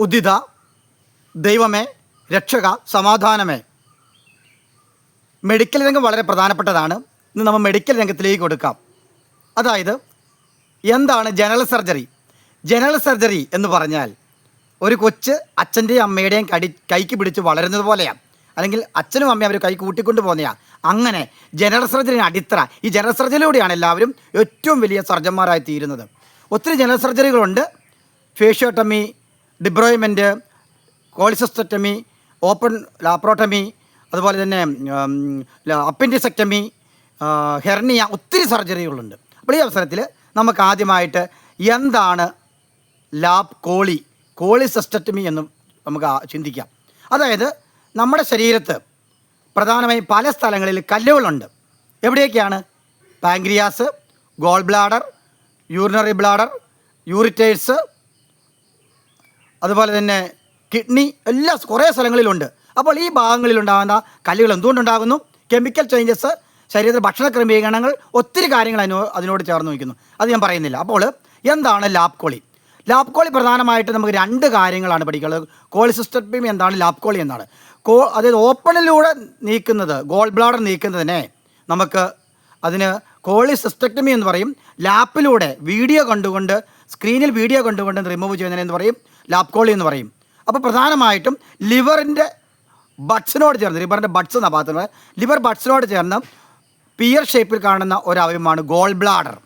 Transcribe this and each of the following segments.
ഉദിത ദൈവമേ രക്ഷക സമാധാനമേ. മെഡിക്കൽ രംഗം വളരെ പ്രധാനപ്പെട്ടതാണ്. ഇന്ന് നമ്മൾ മെഡിക്കൽ രംഗത്തിലേക്ക് കൊടുക്കാം. അതായത് എന്താണ് ജനറൽ സർജറി? ജനറൽ സർജറി എന്ന് പറഞ്ഞാൽ ഒരു കൊച്ച് അച്ഛന്റെയും അമ്മയുടെയും കടി കൈക്ക് പിടിച്ച് വളരുന്നത് പോലെയാണ് അല്ലെങ്കിൽ അച്ഛനും അമ്മയും അവർ കൈ കൂട്ടിക്കൊണ്ട് പോകുന്നതാണ് അങ്ങനെ ജനറൽ സർജറിന് അടിത്തറ. ഈ ജനറൽ സർജറിയിലൂടെയാണ് എല്ലാവരും ഏറ്റവും വലിയ സർജന്മാരായി തീരുന്നത്. ഒത്തിരി general സർജറികളുണ്ട്. Fasciotomy debridement cholecystectomy open laparotomy അതുപോലെ തന്നെ അപ്പൻഡിസെക്റ്റമി ഹെർണിയ ഒത്തിരി സർജറികളുണ്ട്. അപ്പോൾ ഈ അവസരത്തിൽ നമുക്ക് ആദ്യമായിട്ട് എന്താണ് ലാബ് കോളി കോളിസിസ്റ്റമി എന്ന് നമുക്ക് ചിന്തിക്കാം. അതായത് നമ്മുടെ ശരീരത്ത് പ്രധാനമായും പല സ്ഥലങ്ങളിൽ കല്ലുകളുണ്ട്. എവിടെയൊക്കെയാണ്? Pancreas gall bladder urinary bladder ureters അതുപോലെ തന്നെ കിഡ്നി എല്ലാ കുറേ സ്ഥലങ്ങളിലുണ്ട്. അപ്പോൾ ഈ ഭാഗങ്ങളിലുണ്ടാകുന്ന കല്ലുകൾ എന്തുകൊണ്ടുണ്ടാകുന്നു? കെമിക്കൽ ചേഞ്ചസ് ശരീരത്തിൽ ഭക്ഷണ ക്രമീകരണങ്ങൾ ഒത്തിരി കാര്യങ്ങൾ അതിനോ അതിനോട് ചേർന്ന് വയ്ക്കുന്നു അത് ഞാൻ പറയുന്നില്ല. അപ്പോൾ എന്താണ് ലാബ് കോളി? ലാബ് കോളി പ്രധാനമായിട്ട് നമുക്ക് രണ്ട് കാര്യങ്ങളാണ് പഠിക്കുന്നത് കോളിസിസ്റ്റമി എന്താണ്? ലാബ് കോളി എന്നാണ്. കോ അതായത് ഓപ്പണിലൂടെ നീക്കുന്നത് ഗോൾ ബ്ലാഡർ നീക്കുന്നതിനെ നമുക്ക് അതിന് കോളിസിസ്റ്റക്ടമി എന്ന് പറയും. ലാപ്പിലൂടെ വീഡിയോ കണ്ടുകൊണ്ട് സ്ക്രീനിൽ വീഡിയോ കണ്ടുകൊണ്ട് റിമൂവ് ചെയ്യുന്നതിന് എന്ന് പറയും? ലാപ്പ് കോളി എന്ന് പറയും. അപ്പോൾ പ്രധാനമായിട്ടും ലിവറിന്റെ ബഡ്സിനോട് ചേർന്ന് ലിവറിന്റെ ബഡ്സ് എന്ന ഭാഗത്ത് ലിവർ ബഡ്സിനോട് ചേർന്ന് പിയർ ഷേപ്പിൽ കാണുന്ന ഒരു അവയവമാണ് ഗോൾ ബ്ലാഡർ.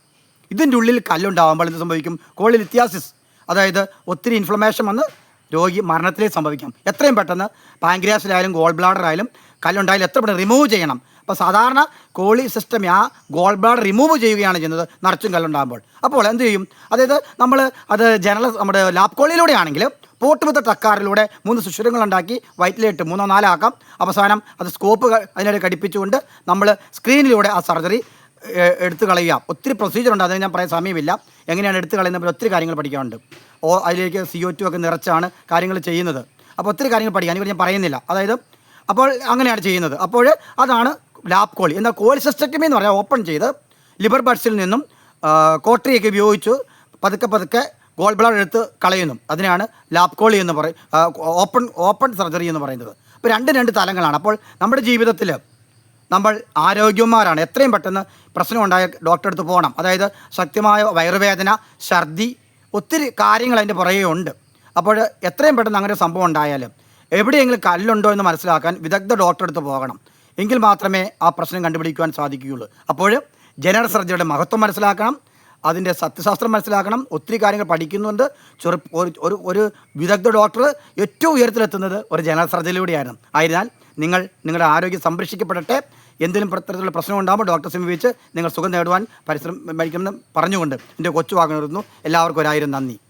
ഇതിന്റെ ഉള്ളിൽ കല്ലുണ്ടാകുമ്പോൾ എന്ത് സംഭവിക്കും? കോളിലിത്യാസിസ് അതായത് ഒത്തിരി ഇൻഫ്ലമേഷൻ വന്ന് രോഗി മരണത്തിലേക്ക് സംഭവിക്കാം. എത്രയും പെട്ടെന്ന് പാങ്ക്രിയാസിലായാലും ഗോൾ ബ്ലാഡറായാലും കല്ലുണ്ടായാലും എത്ര പെട്ടെന്ന് റിമൂവ് ചെയ്യണം. അപ്പോൾ സാധാരണ കോളി സിസ്റ്റം ആ ഗോൾ ബ്ലാഡ് റിമൂവ് ചെയ്യുകയാണ് ചെയ്യുന്നത് നിറച്ചും കല്ലുണ്ടാകുമ്പോൾ. അപ്പോൾ എന്ത് ചെയ്യും? അതായത് നമ്മൾ അത് ജനറൽ നമ്മുടെ ലാബ് കോളിയിലൂടെ ആണെങ്കിൽ പോട്ടുമുത്ത ടക്കാറിലൂടെ മൂന്ന് സുഷിരങ്ങളുണ്ടാക്കി വയറ്റിലിട്ട് മൂന്നോ നാലോ ആക്കാം. അവസാനം അത് സ്കോപ്പ് അതിനിടെ ഘടിപ്പിച്ചുകൊണ്ട് നമ്മൾ സ്ക്രീനിലൂടെ ആ സർജറി എടുത്തു കളയുക. ഒത്തിരി പ്രൊസീജിയർ ഉണ്ട് അതിന് ഞാൻ പറയാൻ സമയമില്ല. എങ്ങനെയാണ് എടുത്തു കളയുന്നത് ഒത്തിരി കാര്യങ്ങൾ പഠിക്കാനുണ്ട്. ഓ അതിലേക്ക് സി ഒ ടു ഒക്കെ നിറച്ചാണ് കാര്യങ്ങൾ ചെയ്യുന്നത്. അപ്പോൾ ഒത്തിരി കാര്യങ്ങൾ പഠിക്കാൻ ഞാൻ പറയുന്നില്ല. അതായത് അപ്പോൾ അങ്ങനെയാണ് ചെയ്യുന്നത്. അപ്പോൾ അതാണ് ലാബ് കോളി എന്നാൽ കോളി സിസ്റ്റക്ടമി എന്ന് പറയാം ഓപ്പൺ ചെയ്ത് ലിബർ ബഡ്സിൽ നിന്നും കോട്ടറിയൊക്കെ ഉപയോഗിച്ച് പതുക്കെ പതുക്കെ ഗോൾ ബ്ലഡ് എടുത്ത് കളയുന്നു. അതിനാണ് ലാബ് കോളി എന്ന് പറയും ഓപ്പൺ ഓപ്പൺ സർജറി എന്ന് പറയുന്നത്. അപ്പോൾ രണ്ട് രണ്ട് തലങ്ങളാണ്. അപ്പോൾ നമ്മുടെ ജീവിതത്തിൽ നമ്മൾ ആരോഗ്യന്മാരാണ്. എത്രയും പെട്ടെന്ന് പ്രശ്നം ഉണ്ടായ ഡോക്ടറെ അടുത്ത് പോകണം. അതായത് ശക്തമായ വയറുവേദന ഛർദി ഒത്തിരി കാര്യങ്ങൾ അതിന്റെ പുറകെ ഉണ്ട്. അപ്പോൾ എത്രയും പെട്ടെന്ന് അങ്ങനെ സംഭവം ഉണ്ടായാലും എവിടെയെങ്കിലും കല്ലുണ്ടോ എന്ന് മനസ്സിലാക്കാൻ വിദഗ്ധ ഡോക്ടറെ അടുത്ത് പോകണം. എങ്കിൽ മാത്രമേ ആ പ്രശ്നം കണ്ടുപിടിക്കുവാൻ സാധിക്കുകയുള്ളൂ. അപ്പോൾ ജനറൽ സർജറിയുടെ മഹത്വം മനസ്സിലാക്കണം അതിന്റെ സത്യശാസ്ത്രം മനസ്സിലാക്കണം ഒത്തിരി കാര്യങ്ങൾ പഠിക്കുന്നുണ്ട്. ചെറു ഒരു ഒരു വിദഗ്ധ ഡോക്ടർ ഏറ്റവും ഉയരത്തിലെത്തുന്നത് ഒരു ജനറൽ സർജറിയിലൂടെയാണ് ആയതിനാൽ നിങ്ങൾ നിങ്ങളുടെ ആരോഗ്യം സംരക്ഷിക്കപ്പെടട്ടെ. എന്തെങ്കിലും തരത്തിലുള്ള പ്രശ്നം ഉണ്ടാകുമ്പോൾ ഡോക്ടറെ സമീപിച്ച് നിങ്ങൾ സുഖം നേടുവാൻ പരിശ്രമിക്കണമെന്ന് പറഞ്ഞുകൊണ്ട് എന്റെ കൊച്ചു വാങ്ങുന്നു എല്ലാവർക്കും ഒരായിരം നന്ദി.